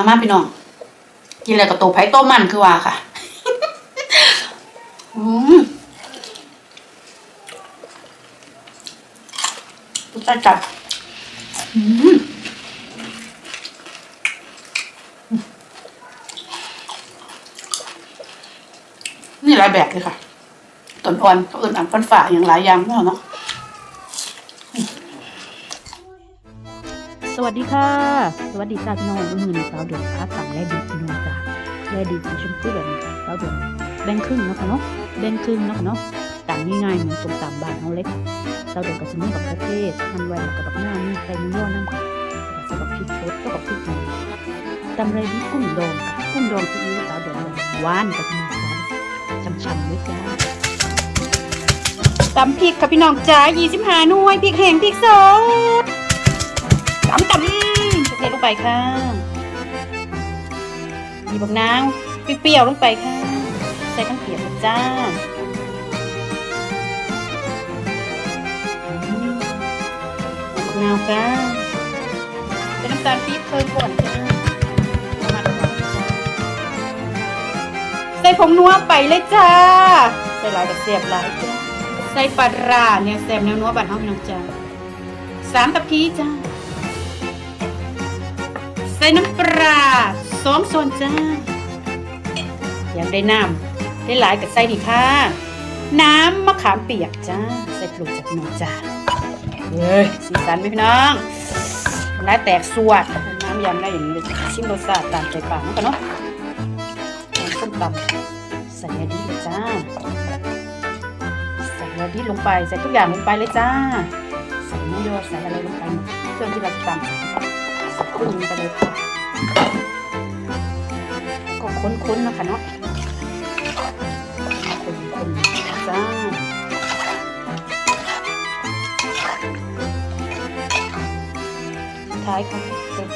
มามาพี่น้อง กินอะไรกับตัวไผ่ต้มมันคือว่าค่ะ อืมตุ๊กตาจับอืมนี่หลายแบบเลยค่ะต้นอ่อนเขาอื่นอ่านฟันฝ่าอย่างหลายอย่างเนาะเนาะ สวัสดีค่ะ สวัสดีจ้าพี่น้องมือในสาวเดือนค้าต่างและดีพี่น้องจ้าและดีสีชมพูแบบนี้ค่ะสาวเดือนแบ่งครึ่งเนาะคะเนาะแบ่งครึ่งเนาะคะเนาะต่างง่ายๆเหมือนส้มตำบ้านเฮาเล็กสาวเดือนก็จะมีกับประเทศทันไว้แล้วกับบักหน้ามีใส่มีย่อน้ำค่ะแล้วก็กับพริกสดก็กับพริกหนุ่มตำไรดีกุ้งดองค่ะกุ้งดองที่นี่สาวเดือนหวานกับพี่น้องจ้าช่ำๆเลยจ้าตำพริกค่ะพี่น้องจ้า25หน่วยพริกแห้งพริกสด งไปค่ะมีบักนาวเปรี้ยวๆลงไปค่ะ ใส่ทั้งเปียกเลยจ้าอืมบักนาวค่ะใส่น้ำตาลปี๊บเพิ่มก่อนจ้าประมาณนั้นจ้าใส่ผงนัวไปเลยจ้า ใส่หลายกับเสียบหลายจ้าใส่ปลาร้าเนี่ยแซมแนวนัวบ้านเฮาพี่น้องจ้าสามตะพีจ้า ส่น้ำปลาสองส่วนจ้า อยากได้น้ำได้หลายกับใส่นี่ค่ะ น้ำมะขามเปียกจ้า ใส่ปลูกจากพี่น้องจ้าเฮ้ยสีสันไหมพี่น้องร้าแตกสวดน้ำยำได้อย่างนี้เลยชิมรสชาติตามใจปากมันกันเนาะน้ำส้มตำใส่ยาดีจ้าใส่ยาดีลงไปใส่ทุกอย่างลงไปเลยจ้าใส่หมูยอใส่อะไรลงไปเครื่องที่เราจะตำใส่กุ้งไปเลยค่ะ ข้นๆนะคะเนาะคนๆจ้าท้ายค่ะเป็น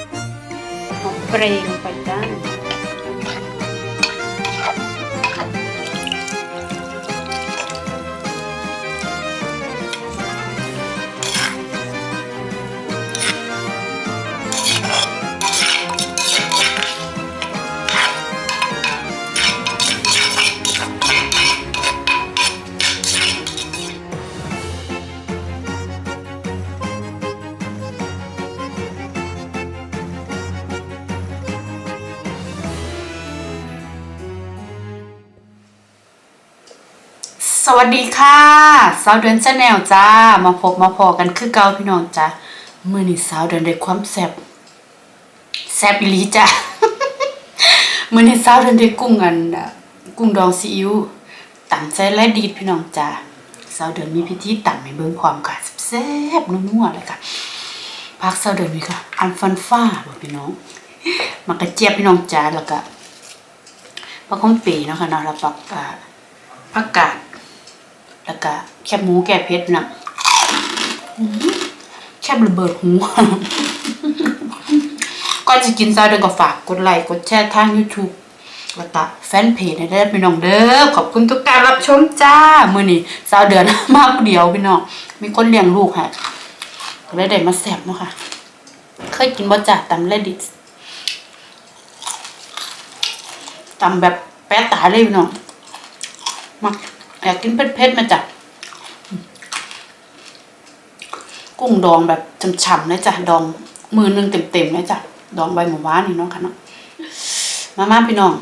หอมเปรย์ลงไปจ้า วัสดีค่ะสาวเดือนชาแนลจ้า มาพบมาพอกันคือเก่าพี่น้องจ้ามื่อนี้สาวเดือนได้ความแซ่บแซ่บอีหลีจ้ามื่อนี้สาวเดือนได้กุ้งอันกุ้งดองซีอิ๊วตำใจและดีดพี่น้องจ้าสาวเดือนมีพิธีตำให้เบิ่งพร้อมค่ะแซ่บนัวๆเลยค่ะพักสาวเดือนนี่ค่ะ อันฟันฟ้าบ่พี่น้องมากระเจี๊ยบพี่น้องจ้าแล้วก็ผักข้มปีเนาะค่ะเนาะแล้วผักอ่าผักกาด แล้วก็แคบหมูแก่เพชรนะแคบระเบิดหูก่อนจะกินซาเดินก็ฝากกดไลค์กดแชร์ทาง YouTube แล้วก็แฟนเพจให้ได้พี่น้องเด้อขอบคุณทุกการรับชมจ้า มือนี้สาวเดือนมาผู้เดียวพี่น้องมีคนเลี้ยงลูกให้ก็เลยได้มาแซ่บเนาะค่ะ เคยกินบ่จ้าตำเลดิสตำแบบแป๊ะตาเลยพี่น้องมา อยากกินเผ็ดๆมาจ้ะกุ้งดองแบบฉ่ำๆนะจ้ะดองมือหนึงเต็มๆนะจ้ะดองใบหมูหวานนี่เน้องค่ะเนาะมามาพี่น้อง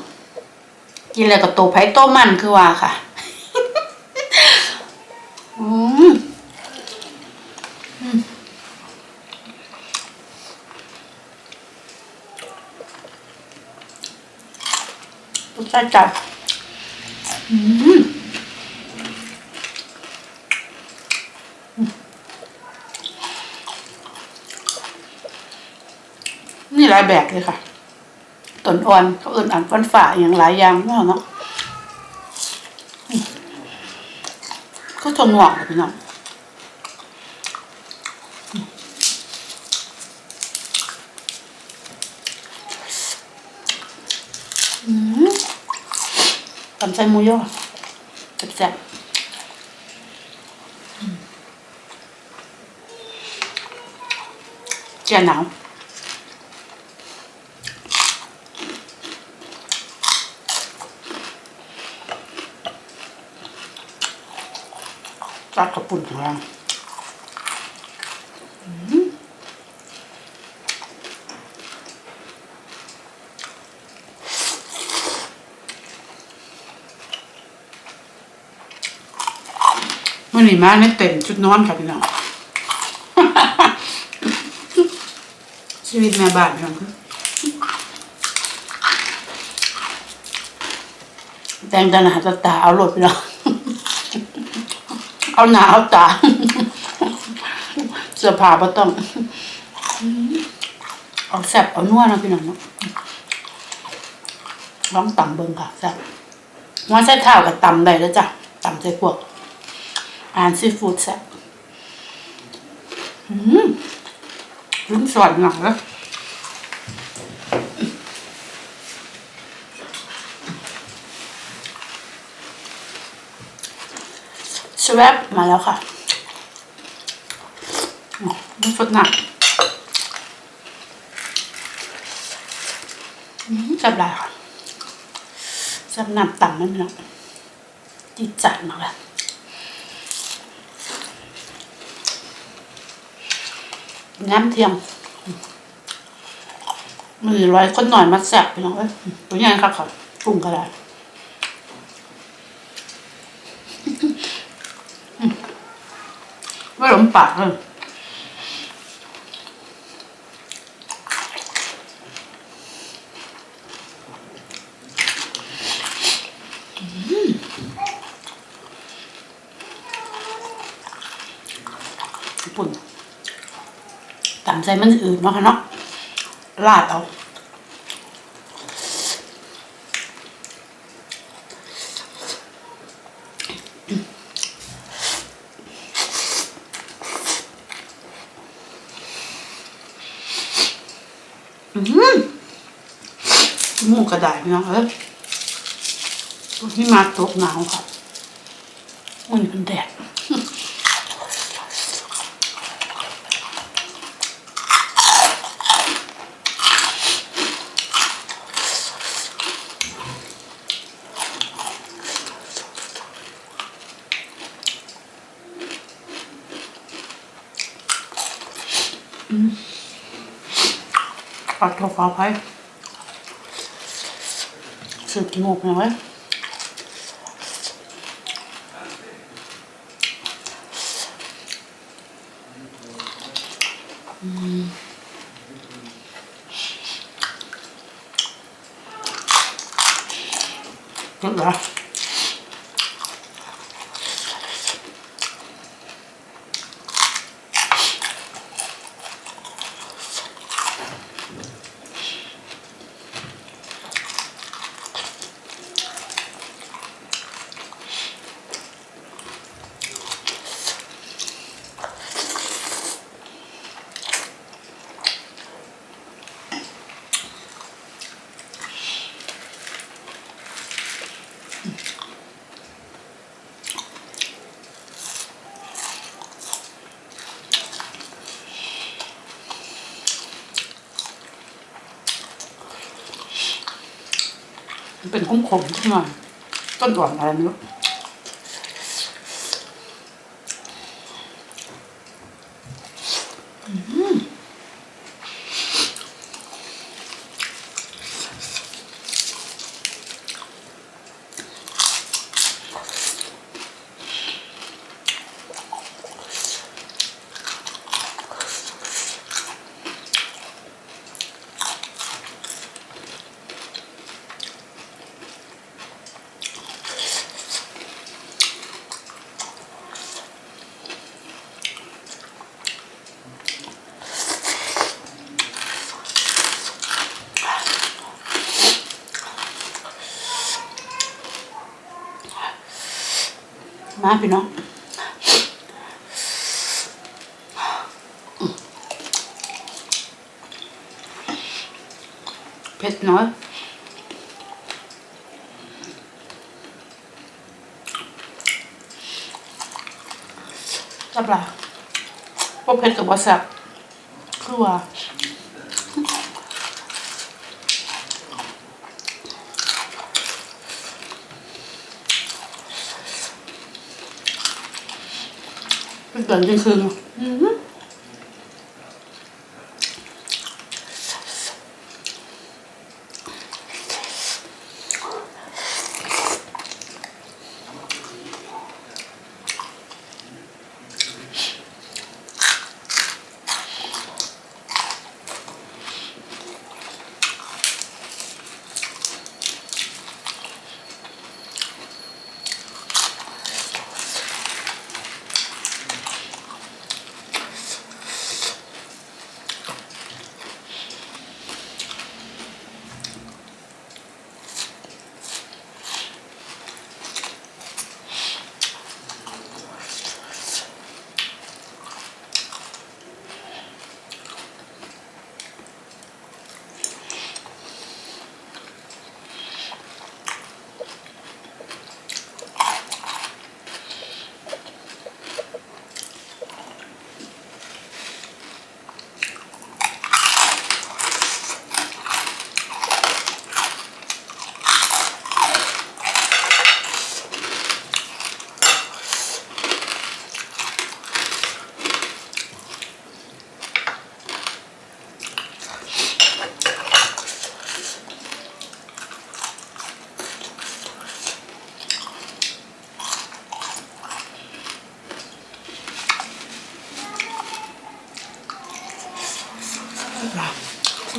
กินอะไรกับตัวไผ่ต้มมันคือว่าค่ะอืมอืมรสชาติจัดอืม หลายแบบเลยค่ะต้นอ่อนเขาเอื่นอ่านฟันฝ่าอย่างหลายอย่างเนาะเนาะอืมก็ทนหวงเลยพี่น้องตำใส่มูย่อแซ่บๆเจียหนาว จัดกระปุ่นของเรามื่อนี้มาในเต็มชุดนอนค่ะพี่น้องชีวิตแม่บ้านพี่น้องคือแต่งตาหนาตาตาเอาหลดพี่น้อง เอาหนาเอาตาเสื้อผ้าบ่ต้องเอาแซ่บเอานัวเนาะพี่น้องเนาะลองตำเบิ่งค่ะแซ่บหัวใส่เท้ากับตำได้แล้วจ้ะตำใส่พวกอาหารซีฟู้ดแซ่บอืมลุ้นสวรรค์หนังแล้ว สวบมาแล้วค่ะอ๋อมันสดหนักอืมแซ่บหลายค่ะแซ่บน้ำต่ำมันเนาะจิตจัดมากเลยน้ำเทียมมือร้อยคนหน่อยมาแซ่บไปน้องเอ้ยตัวใหญ่ค่ะค่ะปรุงก็ได้ ไม่หลงปากเลยญี่ปุ่นตามใจมันอื่นเนาะค่ะเนาะลาดเอา อืมห มูกระดาษพี่น้องเอ้ยที่มาตกหนาวค่ะมันเป็นแดดขอโทษขออภัย สืบจมูกหน่อยเว้ย เจ็นเป็นขมขมขึ้นมาต้นอ่อนอะไรไม่รู้ มาพี่น้องเผ็ดน้อยจับละพวกเผ็ดกับวาสับคือว่า เดือนจริงคืนอืม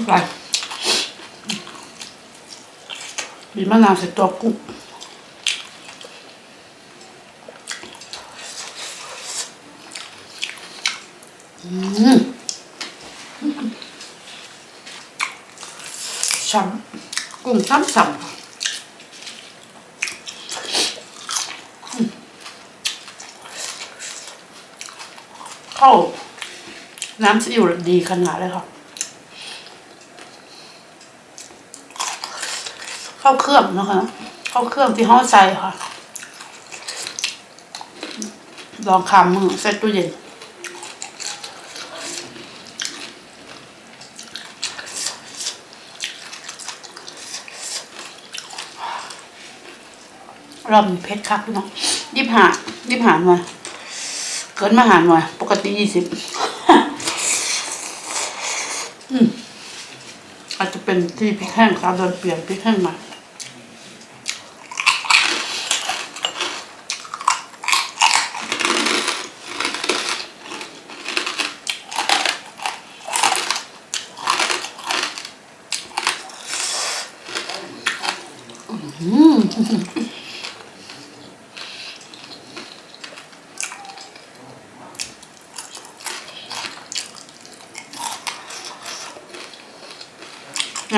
ไป มะนาวใส่ตัวกุ้งอืมช้ำกุ้งช้ำช้ำเข้าน้ำซีอิ๊วดีขนาดเลยค่ะ ข้าเครื่องนะคะข้าเครื่องที่ห้อใส่ค่ะ ลองคำมือใส่ตู้เย็นรอบเพชรคักพี่น้องยิบหายิบหาน่อยเกินมาหาน่อยปกติยี่สิบอืมอาจจะเป็นที่พริกแห้งครับโดนเปลี่ยนพริกแห้งมา งา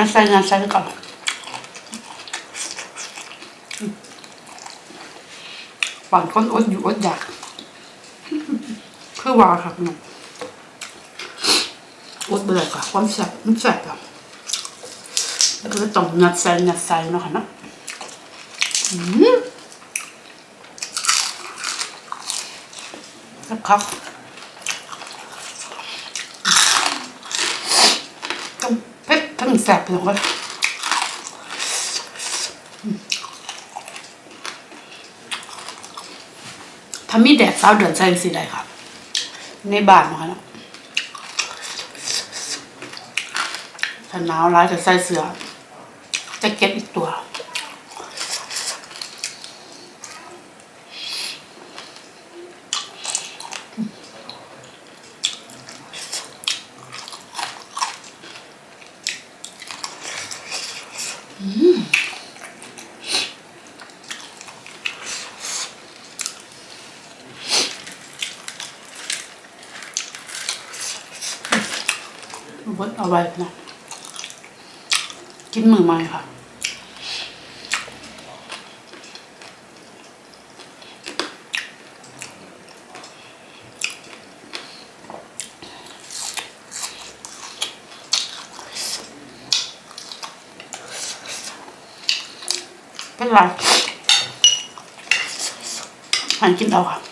นใส่งานใส่ก่อนปั่นคนอดอยู่อดอยากคือว่าครับน้องอดไปเลยค่ะความแซ่บมันแซ่บอะแล้วก็ต้องงัดใส่งัดใส่เนาะค่ะเนะ อืมครับครับต้องเผ็ดทั้งแซ่บเลยว่าถ้ามีแดดสาวเดือนใส่สิได้ครับ ในบ้านเนาะคะถ้าหนาวร้ายจะใส่เสื้อแจ็คเก็ตอีกตัว บด เอาไว้นะกินมือใหม่ค่ะเป็นไรหันกินเอาค่ะ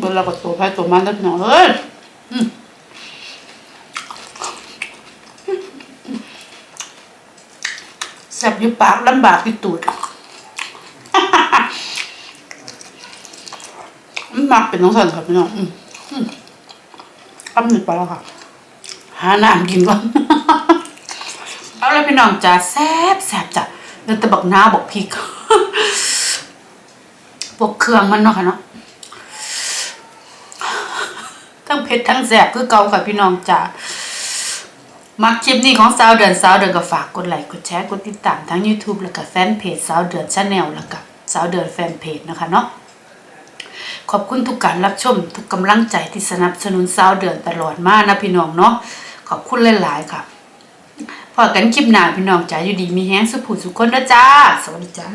บนเราก็ตัวไปตัวมันแล้วหน่อยเอ้แสบอยู่ปากลำบากที่ตูดมันมักเป็นน้องสันครับพี่น้องอ้ำหนึบไปแล้วค่ะ หาน้ำกินก่อน เอาละพี่น้องจ้าแซ่บแซ่บจ้ะเดินตะบอกหน้าบอกพริกพวกเครื่องมันเนาะค่ะเนาะ ทั้งเผ็ดทั้งแซ่บคือเก่าค่ะพี่น้องจ้ามักคลิปนี้ของสาวเดือนสาวเดือนก็ฝากกดไลค์กดแชร์กดติดตามทั้ง YouTube แล้วก็แฟนเพจสาวเดือนชาแนลแล้วก็สาวเดือนแฟนเพจนะคะเนาะขอบคุณทุกการรับชม ทุกกำลังใจที่สนับสนุนสาวเดือนตลอดมานะพี่น้องเนาะขอบคุณหลายๆค่ะพอกันคลิปหน้าพี่น้องจ้าอยู่ดีมีแฮงสุขผู้สุขคนนะจ้า สวัสดีจ้า